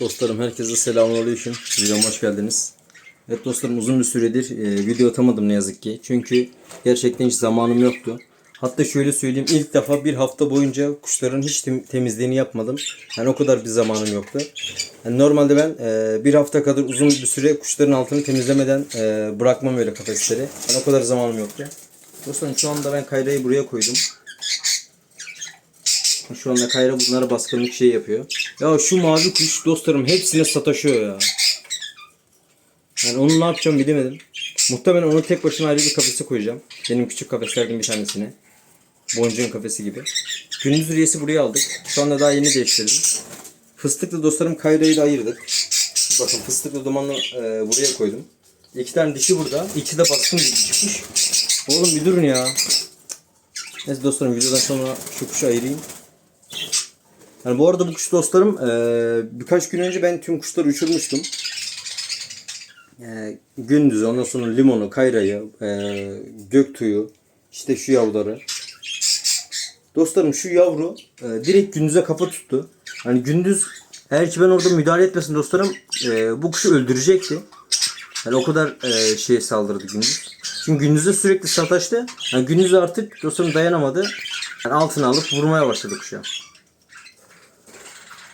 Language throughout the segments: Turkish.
Dostlarım herkese selamünaleyküm. Videoma hoş geldiniz. Evet dostlarım uzun bir süredir e, video atamadım ne yazık ki. Çünkü gerçekten hiç zamanım yoktu. Hatta şöyle söyleyeyim ilk defa bir hafta boyunca kuşların hiç tem- temizliğini yapmadım. Yani o kadar bir zamanım yoktu. Yani normalde ben e, bir hafta kadar uzun bir süre kuşların altını temizlemeden e, bırakmam öyle kafesleri. Yani o kadar zamanım yoktu. Dostlarım şu anda ben kayrayı buraya koydum. Şu anda Kayra bunlara baskınlık şey yapıyor. Ya şu mavi kuş dostlarım hepsine sataşıyor ya. Yani onu ne yapacağım bilemedim. Muhtemelen onu tek başına ayrı bir kafese koyacağım. Benim küçük kafeslerden bir tanesine. Boncuğun kafesi gibi. Gündüz riyesi buraya aldık. Şu anda daha yeni değiştirdim. Fıstıklı dostlarım Kayra'yı da ayırdık. Bakın fıstıklı dumanlı e, buraya koydum. İki tane dişi burada. İkisi de baskın bir çıkmış. Oğlum bir durun ya. Neyse dostlarım videodan sonra şu kuşu ayırayım. Yani bu arada bu kuş dostlarım eee, birkaç gün önce ben tüm kuşları uçurmuştum. Eee gündüz ondan sonra limonu, kayrayı, eee göktuğu, işte şu yavruları. Dostlarım şu yavru eee, direkt gündüze kafa tuttu. Hani gündüz eğer ki ben orada müdahale etmesin dostlarım eee, bu kuşu öldürecekti. Yani o kadar eee şeye saldırdı gündüz. Çünkü gündüzde sürekli sataştı. Yani gündüz artık dostlarım dayanamadı. Yani altına alıp vurmaya başladı kuşa.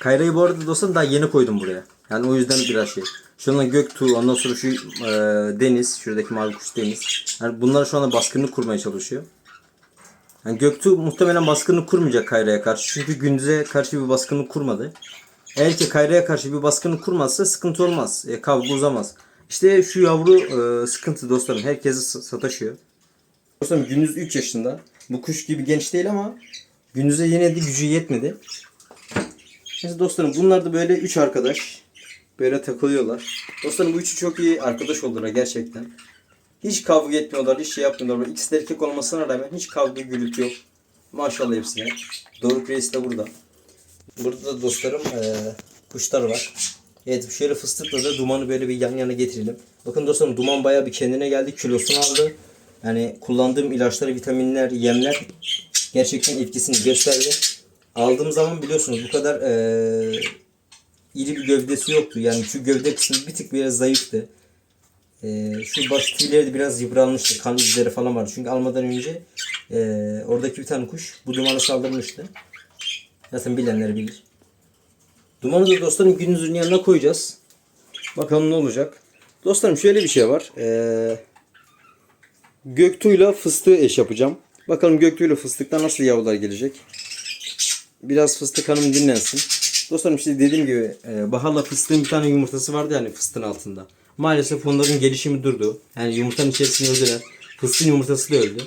Kayra'yı bu arada dostlarım daha yeni koydum buraya. Yani o yüzden biraz şey. Şu anda Göktuğ, ondan sonra şu e, Deniz, şuradaki mavi kuş Deniz. Yani bunlar şu anda baskınlık kurmaya çalışıyor. Yani Göktuğ muhtemelen baskınlık kurmayacak Kayra'ya karşı. Çünkü gündüze karşı bir baskınlık kurmadı. Eğer ki Kayra'ya karşı bir baskınlık kurmazsa sıkıntı olmaz. E, kavga uzamaz. İşte şu yavru e, sıkıntı dostlarım. Herkesi sa- sataşıyor. Dostlarım gündüz 3 yaşında. Bu kuş gibi genç değil ama gündüze yine de gücü yetmedi. Neyse dostlarım bunlar da böyle üç arkadaş. Böyle takılıyorlar. Dostlarım bu üçü çok iyi arkadaş oldular gerçekten. Hiç kavga etmiyorlar, hiç şey yapmıyorlar. İkisi de erkek olmasına rağmen hiç kavga gürültü yok. Maşallah hepsine. Doruk Reis de burada. Burada da dostlarım eee, kuşlar var. Evet şöyle fıstıkla da dumanı böyle bir yan yana getirelim. Bakın dostlarım duman bayağı bir kendine geldi. Kilosunu aldı. Yani kullandığım ilaçları, vitaminler, yemler gerçekten etkisini gösterdi. Aldığım zaman biliyorsunuz bu kadar eee iri bir gövdesi yoktu. Yani şu gövde kısmı bir tık biraz zayıftı. Eee, şu baş tüyleri de biraz yıpranmıştı. Kan izleri falan vardı. Çünkü almadan önce eee, oradaki bir tane kuş bu dumana saldırmıştı. Zaten bilenler bilir. Dumanı da dostlarım gündüzün yanına koyacağız. Bakalım ne olacak. Dostlarım şöyle bir şey var. Eee Göktuğ'yla fıstığı eş yapacağım. Bakalım Göktuğ'yla fıstıktan nasıl yavrular gelecek. Biraz fıstık hanım dinlensin. Dostlarım işte dediğim gibi e, Bahar'la fıstığın bir tane yumurtası vardı yani fıstığın altında. Maalesef onların gelişimi durdu. Yani yumurtanın içerisinde öldüler. Fıstığın yumurtası da öldü.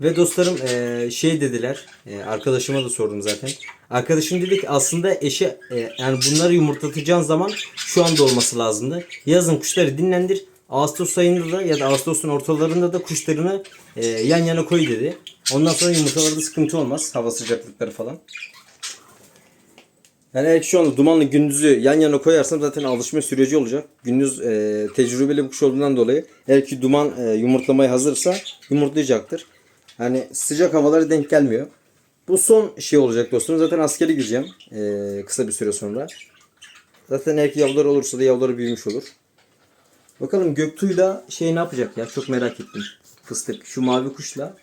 Ve dostlarım e, şey dediler. e, arkadaşıma da sordum zaten. Arkadaşım dedi ki aslında eşe e, yani bunları yumurtlatacağın zaman şu anda olması lazımdı. Yazın kuşları dinlendir. Ağustos ayında da ya da Ağustos'un ortalarında da kuşlarını e, yan yana koy dedi. Ondan sonra yumurtalarda sıkıntı olmaz. Hava sıcaklıkları falan. Yani ki şu anda dumanlı gündüzü yan yana koyarsam zaten alışma süreci olacak. Gündüz e, tecrübeli bir kuş olduğundan dolayı eğer ki duman e, yumurtlamaya hazırsa yumurtlayacaktır. Yani sıcak havalara denk gelmiyor. Bu son şey olacak dostum. Zaten askere gireceğim e, kısa bir süre sonra. Zaten eğer ki yavrular olursa da yavruları büyümüş olur. Bakalım Göktuğ'yla şey ne yapacak ya çok merak ettim. Fıstık. Şu mavi kuşla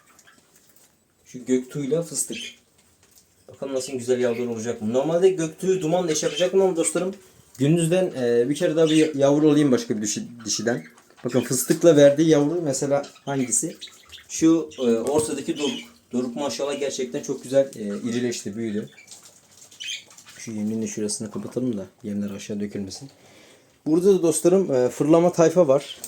şu Göktuğ'yla fıstık. Bakalım nasıl güzel yavrular olacak mı? Normalde göktüğü dumanla eş yapacaktım ama dostlarım gündüzden e, bir kere daha bir yavru alayım başka bir dişi, dişiden. Bakın fıstıkla verdiği yavru mesela hangisi? Şu e, ortadaki doruk. Doruk maşallah gerçekten çok güzel e, irileşti, büyüdü. Şu yeminin de şurasını kapatalım da yemler aşağı dökülmesin. Burada da dostlarım e, fırlama tayfa var.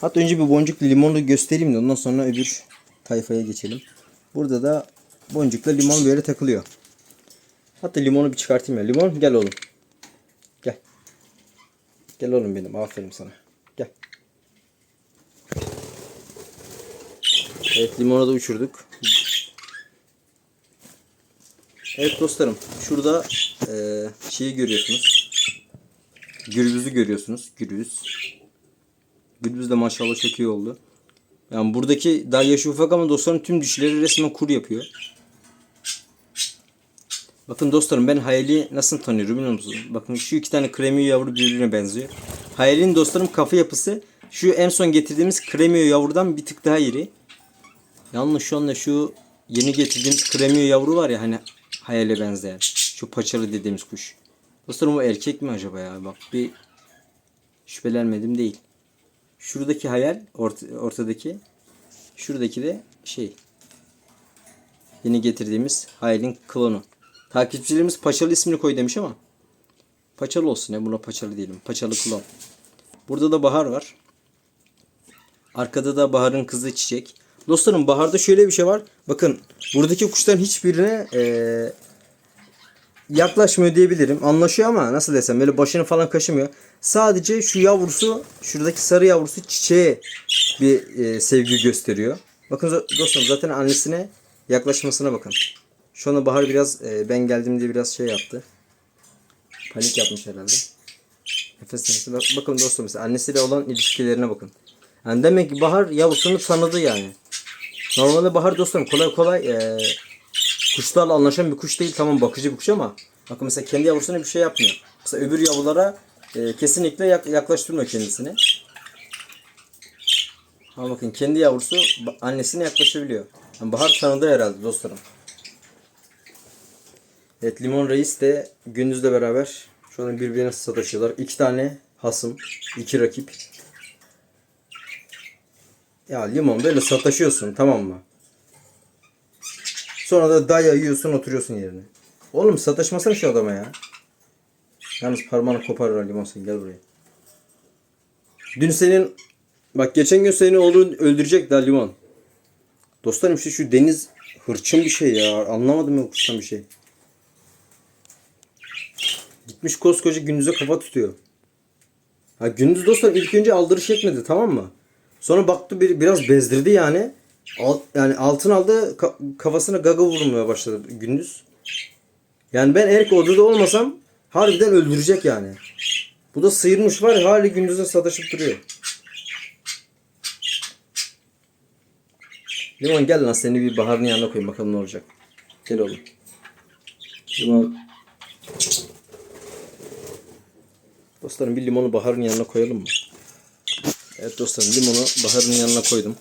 Hatta önce bir boncuk limonu göstereyim de ondan sonra öbür tayfaya geçelim. Burada da boncukla limon böyle takılıyor. Hatta limonu bir çıkartayım ya. Limon gel oğlum. Gel. Gel oğlum benim. Aferin sana. Gel. Evet limonu da uçurduk. Evet dostlarım. Şurada eee şeyi görüyorsunuz. Gürbüzü görüyorsunuz. Gürbüz. Gürbüz de maşallah çok iyi oldu. Yani buradaki daha yaşı ufak ama dostlarım tüm dişleri resmen kur yapıyor. Bakın dostlarım ben Hayal'i nasıl tanıyorum biliyor musunuz? Bakın şu iki tane kremiyo yavru birbirine benziyor. Hayal'in dostlarım kafa yapısı şu en son getirdiğimiz kremiyo yavrudan bir tık daha iri. Yalnız şu anda şu yeni getirdiğimiz kremiyo yavru var ya hani Hayal'e benzeyen. Şu paçalı dediğimiz kuş. Dostlarım o erkek mi acaba ya? Bak bir şüphelenmedim değil. Şuradaki hayal orta- ortadaki şuradaki de şey Yeni getirdiğimiz Hayal'in klonu. Takipçilerimiz Paçalı ismini koy demiş ama Paçalı olsun ya buna Paçalı diyelim. Paçalı klon. Burada da Bahar var. Arkada da Bahar'ın kızı Çiçek. Dostlarım Bahar'da şöyle bir şey var. Bakın buradaki kuşların hiçbirine eee, yaklaşmıyor diyebilirim. Anlaşıyor ama nasıl desem böyle başını falan kaşımıyor. Sadece şu yavrusu şuradaki sarı yavrusu çiçeğe bir eee, sevgi gösteriyor. Bakın dostlarım zaten annesine yaklaşmasına bakın. Şu anda Bahar biraz eee, ben geldim diye biraz şey yaptı. Panik yapmış herhalde. Nefes nefese. Bak- Bakın dostum mesela annesiyle olan ilişkilerine bakın. Yani demek ki Bahar yavrusunu tanıdı yani. Normalde Bahar dostlarım kolay kolay eee, kuşlarla anlaşan bir kuş değil. Tamam bakıcı bir kuş ama bakın mesela kendi yavrusuna bir şey yapmıyor. Mesela öbür yavrulara eee, kesinlikle yak- yaklaştırmıyor kendisini. Ama bakın kendi yavrusu annesine yaklaşabiliyor. Yani Bahar tanıdı herhalde dostlarım. Evet Limon Reis de Gündüz'le beraber şu an birbirine sataşıyorlar. İki tane hasım, iki rakip. Ya Limon böyle sataşıyorsun tamam mı? Sonra da daya yiyorsun oturuyorsun yerine. Oğlum sataşmasana şu adama ya. Yalnız parmağını koparır Limon sen gel buraya. Dün senin bak geçen gün senin oğlun öldürecek daha Limon. Dostlarım işte şu deniz hırçın bir şey ya. Anlamadım ben kuştan bir şey. Gitmiş koskoca gündüze kafa tutuyor. Ha gündüz dostlar ilk önce aldırış etmedi tamam mı? Sonra baktı bir, biraz bezdirdi yani. Al, yani altın aldı ka- kafasına gaga vurmaya başladı gündüz. Yani ben ki odada olmasam harbiden öldürecek yani. Bu da sıyırmış var ya hali gündüze sataşıp duruyor. Limon gel lan seni bir baharın yanına koyayım bakalım ne olacak. Gel oğlum. Limon Dostlarım bir limonu Bahar'ın yanına koyalım mı? Evet dostlarım limonu Bahar'ın yanına koydum.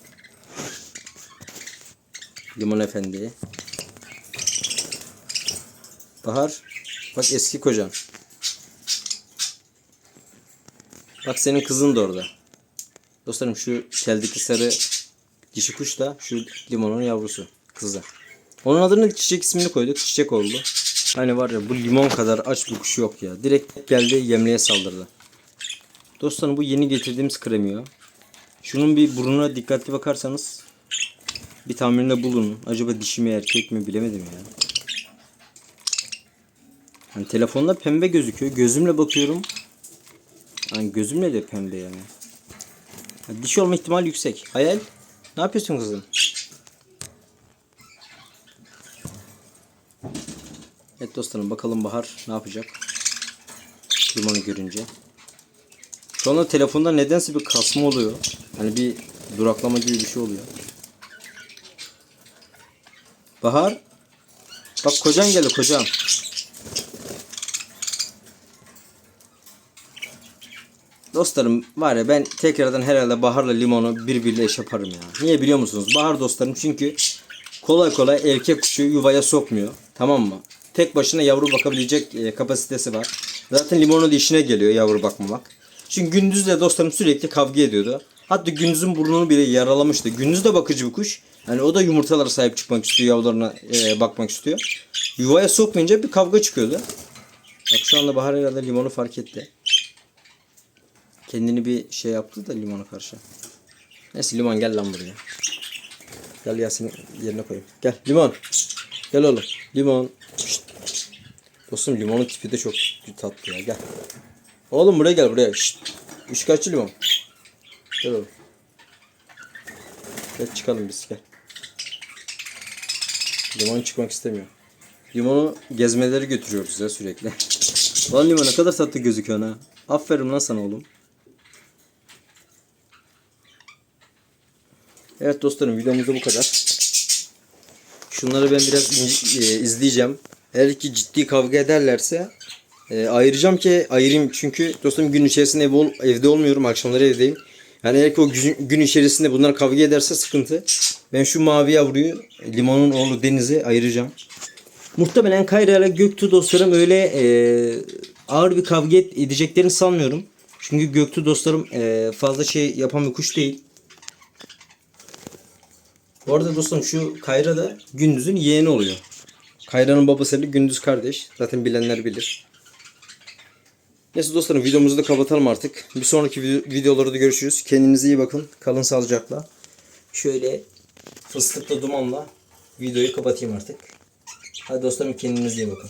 Limon efendi. Bahar bak eski kocan. Bak senin kızın da orada. Dostlarım şu teldeki sarı dişi kuş da şu limonun yavrusu. Kızı. Onun adını çiçek ismini koyduk. Çiçek oldu. Hani var ya bu limon kadar aç bir kuş yok ya. Direkt geldi yemliğe saldırdı. Dostlarım bu yeni getirdiğimiz kremiyo. Şunun bir burnuna dikkatli bakarsanız bir tahminde bulunun. Acaba dişi mi erkek mi bilemedim ya. Hani telefonda pembe gözüküyor. Gözümle bakıyorum. Hani gözümle de pembe yani. Ha, dişi olma ihtimali yüksek. Hayal. Ne yapıyorsun kızım? Evet dostlarım bakalım Bahar ne yapacak? Limonu görünce. Şu anda telefonda nedense bir kasma oluyor. Hani bir duraklama gibi bir şey oluyor. Bahar. Bak kocan geldi kocan. Dostlarım var ya ben tekrardan herhalde Bahar'la Limon'u birbiriyle eş yaparım ya. Niye biliyor musunuz? Bahar dostlarım çünkü kolay kolay erkek kuşu yuvaya sokmuyor. Tamam mı? Tek başına yavru bakabilecek e, kapasitesi var. Zaten Limon'un işine geliyor yavru bakmamak. Çünkü gündüzle dostlarım sürekli kavga ediyordu. Hatta gündüzün burnunu bile yaralamıştı. Gündüz de bakıcı bir kuş. Yani o da yumurtalara sahip çıkmak istiyor, yavrularına e, bakmak istiyor. Yuvaya sokmayınca bir kavga çıkıyordu. Bak şu anda Bahar herhalde limonu fark etti. Kendini bir şey yaptı da limona karşı. Neyse limon gel lan buraya. Gel Yasin'i yerine koyayım. Gel limon. Gel oğlum. Limon. Dostum limonun tipi de çok tatlı ya. Gel. Oğlum buraya gel buraya. Şşt. Üç kaççı limon. Gel oğlum. Gel çıkalım biz gel. Limon çıkmak istemiyor. Limonu gezmeleri götürüyoruz ya sürekli. Lan limon ne kadar tatlı gözüküyor ha. Aferin lan sana oğlum. Evet dostlarım videomuz da bu kadar. Şunları ben biraz e, izleyeceğim. Eğer ki ciddi kavga ederlerse e, ayıracağım ki ayırayım çünkü dostum gün içerisinde ev ol- evde olmuyorum akşamları evdeyim. Yani eğer ki o gün, gün içerisinde bunlar kavga ederse sıkıntı. Ben şu mavi yavruyu limonun oğlu Deniz'e ayıracağım. Muhtemelen Kayra ile Göktuğ dostlarım öyle e, ağır bir kavga edeceklerini sanmıyorum. Çünkü Göktuğ dostlarım e, fazla şey yapan bir kuş değil. Bu arada dostum şu Kayra da Gündüz'ün yeğeni oluyor. Kayra'nın babasıyla Gündüz kardeş. Zaten bilenler bilir. Neyse dostlarım videomuzu da kapatalım artık. Bir sonraki video- videolarda görüşürüz. Kendinize iyi bakın. Kalın sağlıcakla. Şöyle fıstıklı dumanla videoyu kapatayım artık. Hadi dostlarım kendinize iyi bakın.